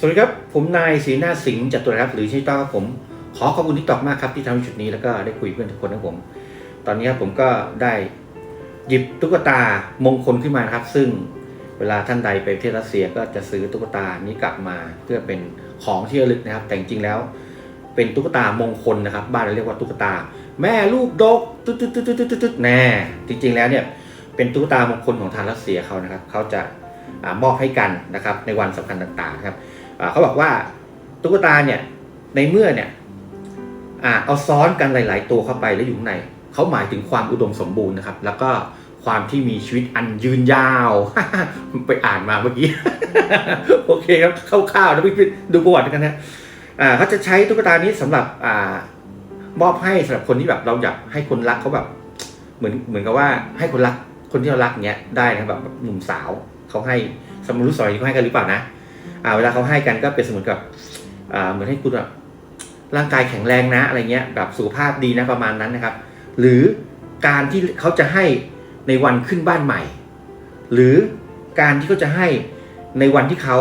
สวัสดีครับ ผมนายศรีนาสิงห์จตุรครับหรือชื่อต้อครับผม ขอขอบคุณทิกตอกมากครับที่ทำจุดนี้แล้วก็ได้คุยเพื่อนทุกคนนะครับผม ตอนนี้ครับผมก็ได้หยิบตุ๊กตามงคลขึ้นมานะครับ ซึ่งเวลาท่านใดไปประเทศรัสเซียก็จะซื้อตุ๊กตานี้กลับมาเพื่อเป็นของที่ระลึกนะครับ แต่จริงๆแล้ว เป็นตุ๊กตามงคลนะครับ บ้านเราเรียกว่าตุ๊กตา แม่ลูกดกตุ๊ดตุ๊ดตุ๊ดตุ๊ดตุ๊ดตุ๊ดแน่จริง ๆ แล้วเนี่ยเป็นตุ๊กตามงคลของทางรัสเซียเขานะครับเขาจะอมอบให้กันนะครับในวันสำคัญต่างๆครับ เขาบอกว่าตุ๊กตาเนี่ยในเมื่อเนี่ยอเอาซ้อนกันหลาย ๆ ตัวเข้าไปแล้วอยู่ในเขาหมายถึงความอุดมสมบูรณ์นะครับ แล้วก็ความที่มีชีวิตอันยืนยาว ไปอ่านมาเมื่อกี้ โอเคครับคร่าวๆนะพี่ดูประวัติกันนะเขาจะใช้ตุ๊กตานี้สำหรับอ่ามอบให้สำหรับคนที่แบบเราอยากให้คนรักเขาแบบ เหมือนเหมือนกับว่าให้คนรักคนที่เรารักเนี้ยได้นะแบบหนุ่มสาวเขาให้สมมติสมัยนี้เขาให้กันหรือเปล่านะ อ่าเวลาเขาให้กันก็เป็นเสมือนกับอ่าเหมือนให้คุณแบบร่างกายแข็งแรงนะอะไรเงี้ยแบบสุขภาพดีนะประมาณนั้นนะครับ หรือการที่เขาจะให้ในวันขึ้นบ้านใหม่ หรือการที่เขาจะให้ในวันที่เขา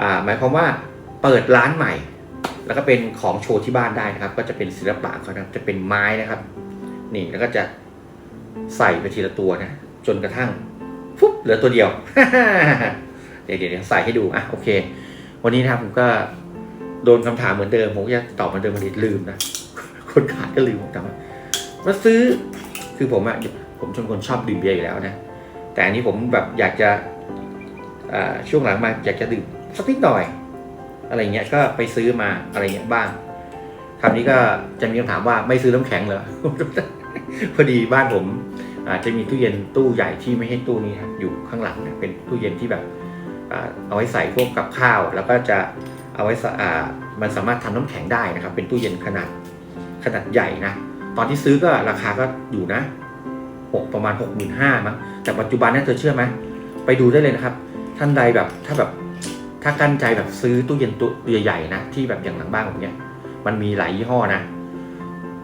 อ่าหมายความว่าเปิดร้านใหม่ แล้วก็เป็นของโชว์ที่บ้านได้นะครับ ก็จะเป็นศิลปะเขานะจะเป็นไม้นะครับนี่แล้วก็จะใส่ไปทีละตัวนะจนกระทั่งฟุ๊บเหลือตัวเดียว เดี๋ยวเดี๋ยวใส่ให้ดูอะโอเค วันนี้นะครับผมก็โดนคำถามเหมือนเดิมผมก็จะตอบเหมือนเดิมมันลืมนะคนขายก็ลืมผมจำมาซื้อคือผมอะผมชนคนชอบดื่มเบียร์อยู่แล้วนะ แต่อันนี้ผมแบบอยากจะช่วงหลังมาอยากจะดื่มสักนิดหน่อย อะไรเงี้ยก็ไปซื้อมาอะไรเงี้ยบ้างคำนี้ก็จะมีคำถามว่าไม่ซื้อน้ำแข็งเหรอพอดีบ้านผมอาจจะมีตู้เย็นตู้ใหญ่ที่ไม่ใช่ตู้นี้ครับอยู่ข้างหลังนะเป็นตู้เย็นที่แบบ เอาไว้ใส่พวกกับข้าว แล้วก็จะเอาไว้มันสามารถทำน้ำแข็งได้นะครับ เป็นตู้เย็นขนาดขนาดใหญ่นะ ตอนที่ซื้อก็ราคาก็อยู่นะหกประมาณหกหมื่นห้ามั้งแต่ปัจจุบันนี่เธอเชื่อไหมไปดูได้เลยนะครับ ท่านใดแบบถ้าแบบถ้ากั้นใจแบบซื้อตู้เย็นตัวใหญ่ๆนะที่แบบอย่างหลังบ้านผมเนี่ยมันมีหลายยี่ห้อนะ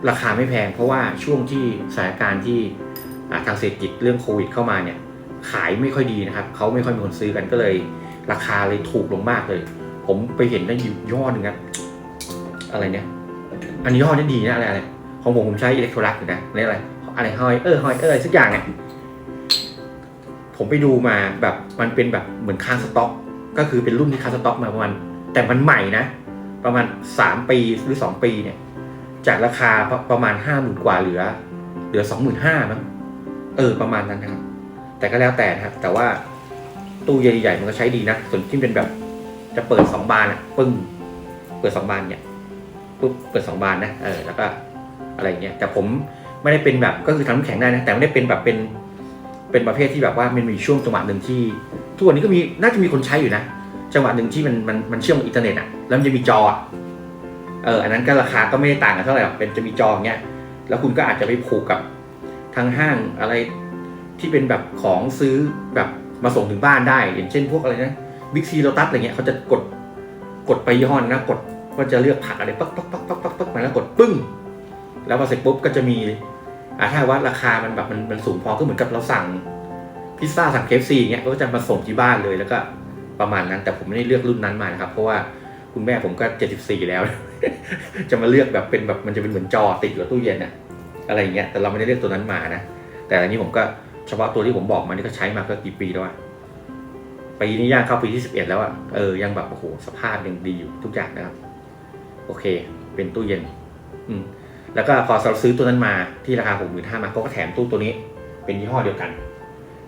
ราคาไม่แพงเพราะว่าช่วงที่สถานการณ์ที่ทางเศรษฐกิจเรื่องโควิดเข้ามาเนี่ย ขายไม่ค่อยดีนะครับเขาไม่ค่อยมีคนซื้อกันก็เลย ราคาเลยถูกลงมากเลย ผมไปเห็นได้อยู่ย่ห้อหนึ่งครับอะไรเนี่ยอันนี้ย่อนี้ดีนะอะไรอะไรของผมผมใช้อิเล็กโทรลักอยู่นะเรียกอะไรอะไรฮอยเออฮอยเออสักอย่างเนี่ยผมไปดูมาแบบมันเป็นแบบเหมือนค้างสต็อก ก็คือเป็นรุ่นที่ค้างสต็อกมาประมาณแต่มันใหม่นะ ประมาณสามปีหรือสองปีเนี่ย จากราคาประประมาณห้าหมื่นกว่าเหลือ เหลือสองหมื่นห้ามั้งเออประมาณนั้นนะครับ แต่ก็แล้วแต่นะครับ แต่ว่าตู้ใหญ่ๆมันก็ใช้ดีนะ ส่วนที่เป็นแบบจะเปิดสองบานอะปึ้ง เปิดสองบานเนี่ยปุ๊บเปิดสองบานนะเออแล้วก็อะไรเงี้ยแต่ผมไม่ได้เป็นแบบก็คือทำน้ำแข็งได้นะแต่ไม่ได้เป็นแบบเป็นเป็นประเภทที่แบบว่ามันมีช่วงจังหวะหนึ่งที่ทุกวันนี้ก็มีน่าจะมีคนใช้อยู่นะจังหวะหนึ่งที่มันมันมันเชื่อมอินเทอร์เน็ตอะแล้วมันจะมีจอเอออันนั้นก็ราคาก็ไม่ได้ต่างกันเท่าไหร่หรอกเป็นจะมีจออย่างเงี้ยแล้วคุณก็อาจจะไปผูกกับทางห้างอะไร ที่เป็นแบบของซื้อแบบมาส่งถึงบ้านได้ อย่างเช่นพวกอะไรนะบิ๊กซีโ t ตัสอะไรเงี้ยเขาจะกดกดไปยี่ห้อนะกดว่าจะเลือกผักอะไรปั๊กปั๊กปั๊กปั๊กปั๊กปักมาแล้วกดปึ้ง แล้วพอเสร็จปุ๊บก็จะมีอ่าถ้าว่าราคามันแบบมันมันสูงพอก็เหมือนกับเราสั่งพิซซ่าสั่งเคฟซีเงี้ยก็จะมาส่งที่บ้านเลยแล้วก็ประมาณนั้น แต่ผมไม่ได้เลือกรุ่นนั้นมานะครับ เพราะว่าคุณแม่ผมก็74แล้ว จะมาเลือกแบบเป็นแบบมันจะเป็นเหมือนจอติดกับตู้เย็นอะอะไรอย่างเงี้ยแต่เราไม่ได้เลือกตัวนั้นมานะ แต่อันนี้ผมก็ เฉพาะตัวที่ผมบอกมานี่ก็ใช้มาก็กี่ปีแล้วอะปีนี้ย่างเข้าปีที่สิบเอ็ดแล้วอะเออยังแบบโอ้โหสภาพยังดีอยู่ทุกอย่างนะครับ โอเค เป็นตู้เย็น อืมแล้วก็พอเราซื้อตัวนั้นมาที่ราคาหกหมื่นห้ามาเขาก็แถมตู้ตัวนี้ เป็นยี่ห้อเดียวกัน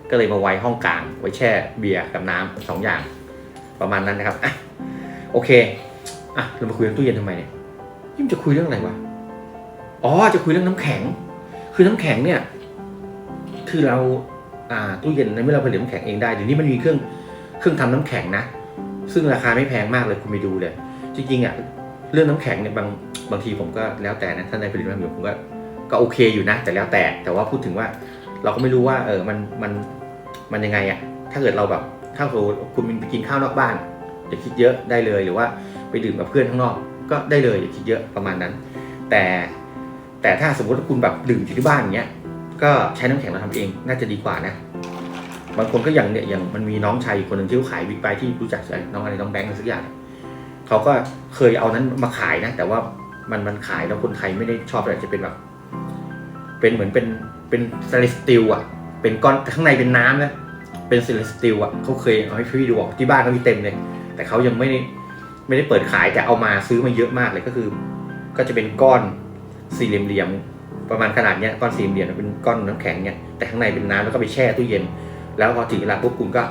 ก็เลยมาไว้ห้องกลาง ไว้แช่เบียร์กับน้ำสองอย่าง ประมาณนั้นนะครับอะโอเคอะเรามาคุยเรื่องตู้เย็นทำไมเนี่ยยิ่งจะคุยเรื่องอะไรวะอ๋อจะคุยเรื่องน้ำแข็ง คือน้ำแข็งเนี่ย คือเราอ่าตู้เย็นในเมื่อเราผลิตน้ำแข็งเองได้เดี๋ยวนี้มันมีเครื่องเครื่องทำน้ำแข็งนะ ซึ่งราคาไม่แพงมากเลยคุณไปดูเลยจริงๆอะเรื่องน้ำแข็งเนี่ยบางบางทีผมก็แล้วแต่นะถ้าในผลิตภัณฑ์ผมก็ก็โอเคอยู่นะ แต่แล้วแต่แต่ว่าพูดถึงว่าเราก็ไม่รู้ว่าเออมันมันมันยังไงอะถ้าเกิดเราแบบถ้าสมมติคุณไปกินข้าวนอกบ้านอย่าคิดเยอะได้เลยหรือว่าไปดื่มกับเพื่อนข้างนอกก็ได้เลยอย่าคิดเยอะประมาณนั้น แต่แต่ถ้าสมมติว่าคุณแบบดื่มอยู่ที่บ้านอย่างเงี้ย ก็ใช้น้ำแข็งเราทำเองน่าจะดีกว่านะ บางคนก็อย่างเนี่ยอย่างมันมีน้องชายอีกคนหนึ่งที่เขาขายบิ๊กไบค์ที่รู้จักน้องอะไรน้องแบงค์อะไรสักอย่างเขาก็เคยเอานั้นมาขายนะ แต่ว่ามันมันขายแล้วคนไทยไม่ได้ชอบอะไรจะเป็นแบบ เป็นเหมือนเป็นเป็นสเตลสสตีลอะ เป็นก้อนข้างในเป็นน้ำนะเป็นสเตลสสตีลอะเขาเคยเอาให้พี่ดูบอกที่บ้านเขามีเต็มเลย แต่เขายังไม่ได้ไม่ได้เปิดขายแต่เอามาซื้อมาเยอะมากเลยก็คือ ก็จะเป็นก้อนสี่เหลี่ยม ประมาณขนาดเนี้ยก้อนสี่เหลี่ยมเป็นก้อนน้ำแข็งเนี่ยแต่ข้างในเป็นน้ำแล้วก็ไปแช่ตู้เย็น แล้วพอถึงเวลาปุ๊บคุณก็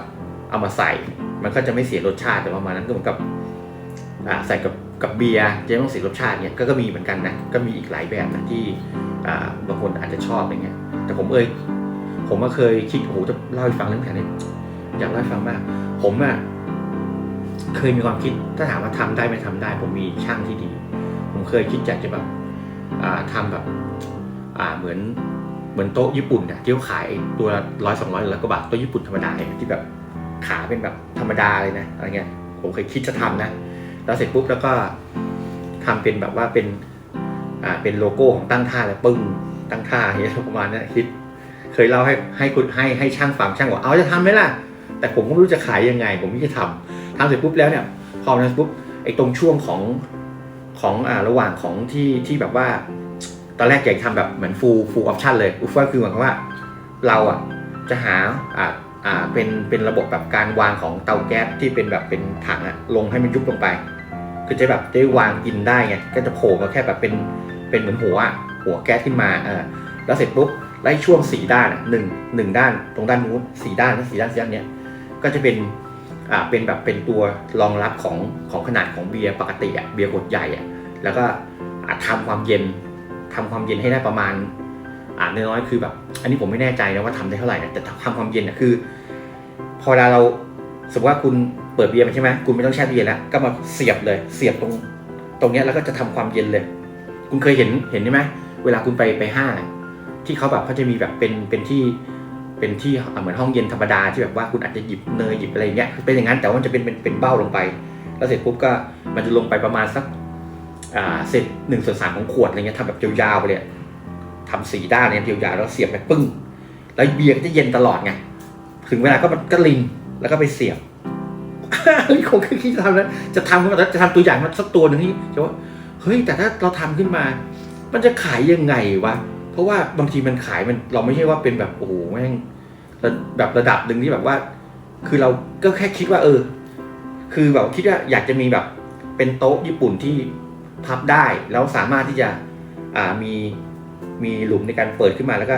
เอามาใส่ มันก็จะไม่เสียรสชาติแต่ประมาณนั้นก็เหมือนกับใส่กับกับเบียร์จะไม่ต้องเสียรสชาติเนี่ยก็ก็มีเหมือนกันนะก็มีอีกหลายแบบนะที่บางคนอาจจะชอบอะไรเงี้ยแต่ผมเอ้ยผมก็เคยคิดโอ้โหจะเล่าให้ฟังเรื่องแผนนี้อยากเล่าให้ฟังมาก ผมอะเคยมีความคิดถ้าถามว่าทำได้ไม่ทำได้ ผมมีช่างที่ดี ผมเคยคิดอยากจะแบบอ่าทำแบบ เหมือนเหมือนโต๊ะญี่ปุ่นอะที่เขาขายตัวร้อยสองร้อยแล้วก็บาทโต๊ะญี่ปุ่นธรรมดาเนี่ยที่แบบขาเป็นแบบธรรมดาเลยนะอะไรเงี้ยผมเคยคิดจะทำนะ แล้วเสร็จปุ๊บแล้วก็ทำเป็นแบบว่าเป็นอ่าเป็นโลโก้ของตั้งท่าแล้วปึ้งตั้งท่าอย่างเงี้ยประมาณนี้คิด เคยเล่าให้ให้คุณให้ให้ช่างฟังช่างบอกเอาจะทำไหมล่ะ แต่ผมก็ไม่รู้จะขายยังไง ผมไม่จะทำทำเสร็จปุ๊บแล้วเนี่ยพอทำปุ๊บไอ้ตรงช่วงของของอ่าระหว่างของที่ที่แบบว่า ตอนแรกอยากทำแบบเหมือน full full option เลย full option คือหมายความว่าเราอะจะหาอ่าอ่าเป็นเป็นระบบแบบการวางของเตาแก๊สที่เป็นแบบเป็นถังอะลงให้มันยุบลงไป คือจะแบบได้วางกินได้ไงก็จะโผล่มาแค่แบบเป็นเป็นเหมือนหัวหัวแก๊สขึ้นมาเออแล้วเสร็จปุ๊บไล่ช่วงสีด้านหนึ่งหนึ่งด้านตรงด้านนู้นสีด้านและสีด้านสีด้านเนี้ยก็จะเป็นอ่าเป็นแบบเป็นตัวรองรับของของขนาดของเบียร์ปกติอะเบียร์ขวดใหญ่อะแล้วก็อ่าทำความเย็น ทำความเย็นให้ได้ประมาณอ่าน้อยๆคือแบบ อันนี้ผมไม่แน่ใจนะว่าทำได้เท่าไหร่นะแต่ทำความเย็นนะคือ พอเวลาเราสมมติว่าคุณเปิดเบียร์มาใช่ไหมคุณไม่ต้องแช่ตู้เย็นแล้วก็มาเสียบเลย เสียบตรงตรงเนี้ยแล้วก็จะทำความเย็นเลย คุณเคยเห็นเห็นใช่ไหมเวลาคุณไปไปห้างที่เขาแบบเขาจะมีแบบเป็นเป็นที่เป็นที่เหมือนห้องเย็นธรรมดาที่แบบว่าคุณอาจจะหยิบเนยหยิบอะไรเงี้ยเป็นอย่างนั้นแต่ว่ามันจะเป็นเป็นเป็นเบ้าลงไป แล้วเสร็จปุ๊บก็มันจะลงไปประมาณสัก อ่าเศษหนึ่งส่วนสามของขวดอะไรเงี้ยทำแบบยาวๆไปเลยทำสีด้านเนี่ยยาวๆแล้วเสียบไปปึ้ง แล้วเบียร์ก็จะเย็นตลอดไงถึงเวลาก็ก็ลินแล้วก็ไปเสียบนี่คงคือคิดจะทำแล้วจะทำขึ้นมาแล้วจะทำตัวอย่างมาสักตัวหนึ่งที่จะว่าเฮ้ยแต่ถ้าเราทำขึ้นมา มันจะขายยังไงวะเพราะว่าบางทีมันขายมันเราไม่ใช่ว่าเป็นแบบโอ้โหแม่งระแบบระดับหนึ่งที่แบบว่า คือเราก็แค่คิดว่า เออ คือแบบคิดว่าอยากจะมีแบบเป็นโต๊ะญี่ปุ่นที่ พับได้ แล้วสามารถที่จะอ่ามีมีหลุมในการเปิดขึ้นมาแล้วก็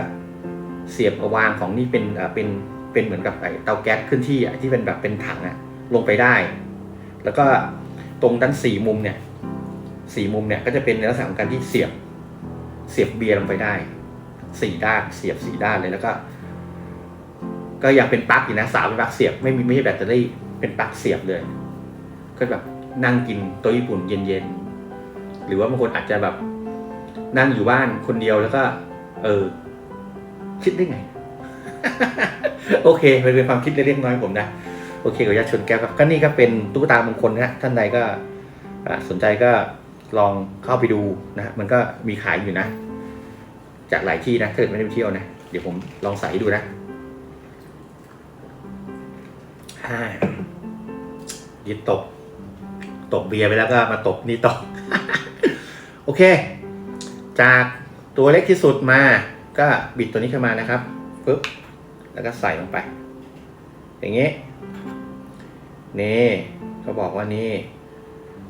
เสียบวางของนี่เป็นอ่าเป็นเป็นเหมือนกับไอเตาแก๊สขึ้นที่อะที่เป็นแบบเป็นถังอะลงไปได้ แล้วก็ตรงด้านสี่มุมเนี่ยสี่มุมเนี่ยก็จะเป็นในลักษณะของการที่เสียบเสียบเบียร์ลงไปได้สี่ด้านเสียบสี่ด้านเลยแล้วก็ ก็ยังเป็นปลั๊กอยู่นะสาวเป็นปลั๊กเสียบไม่มีไม่ใช่แบตเตอรี่เป็นปลั๊กเสียบเลย ก็แบบนั่งกินโต๊ะญี่ปุ่นเย็นๆ หรือว่าบางคนอาจจะแบบนั่งอยู่บ้านคนเดียวแล้วก็ เออ คิดได้ไง โอเคมันเป็นความคิดเล็กๆน้อยผมนะ โอเคขออนุญาตชนแก้วครับก็นี่ก็เป็นตุ๊กตามงคลนะฮะท่านใดก็สนใจก็ลองเข้าไปดูนะ มันก็มีขายอยู่นะ จากหลายที่นะถ้าเกิดไม่ได้ไปเที่ยวนะ เดี๋ยวผมลองใส่ดูนะอ่ายึดตก ตกเบียร์ไปแล้วก็มาตกนี่ต่อโอ เค จากตัวเล็กที่สุดมาก็บิดตัวนี้ขึ้นมานะครับปึ๊บแล้วก็ใส่ลงไป อย่างนี้นี่เขาบอกว่านี่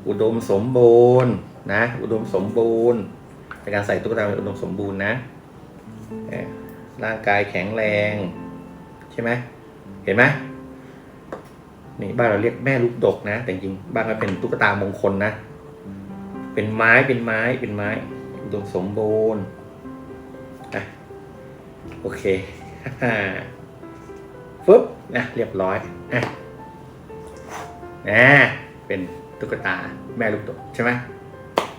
อุดมสมบูรณ์นะ อุดมสมบูรณ์ในการใส่ตุ๊กตาอุดมสมบูรณ์นะร่างกายแข็งแรง ใช่ไหมเห็นไหมนี่บ้านเราเรียกแม่ลูกดกนะ แต่จริงบ้านเราเป็นตุ๊กตามงคลนะ เป็นไม้เป็นไม้เป็นไม้อุดมสมบูรณ์อะโอเคฟึบนะเรียบร้อยอะนะเป็นตุ๊กตาแม่ลูกดกใช่ไหม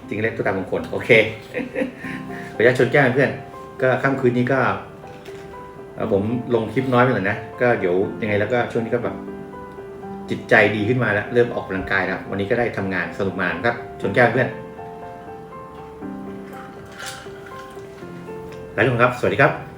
จริงเรียกตุ๊กตามงคลโอเคขออนุญาชนแก้เพื่อน ก็ค่ำคืนนี้ก็ผมลงคลิปน้อยไปหน่อยนะ ก็เดี๋ยวยังไงแล้วก็ช่วงนี้ก็แบบ จิตใจดีขึ้นมาแล้ว เริ่มออกกำลังกายแล้ววันนี้ก็ได้ทำงานสนุกมากครับ ชนแก้วเพื่อนหลายทุกคนครับ สวัสดีครับ